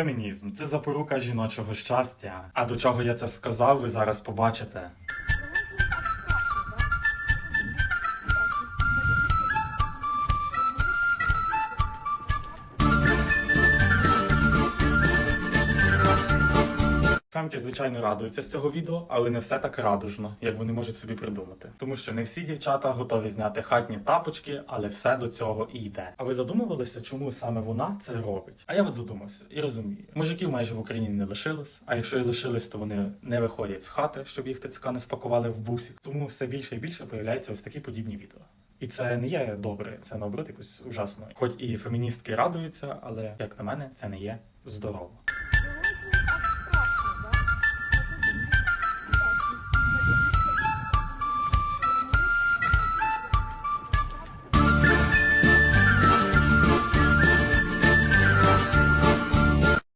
Фемінізм це запорука жіночого щастя. А до чого я це сказав, ви зараз побачите. Фемки, звичайно, радуються з цього відео, але не все так радужно, як вони можуть собі придумати. Тому що не всі дівчата готові зняти хатні тапочки, але все до цього і йде. А ви задумувалися, чому саме вона це робить? А я от задумався і розумію. Мужиків майже в Україні не лишилось, а якщо і лишились, то вони не виходять з хати, щоб їх ТЦК не спакували в бусик. Тому все більше і більше появляються ось такі подібні відео. І це не є добре, це наоборот якось ужасно. Хоч і феміністки радуються, але як на мене, це не є здорово.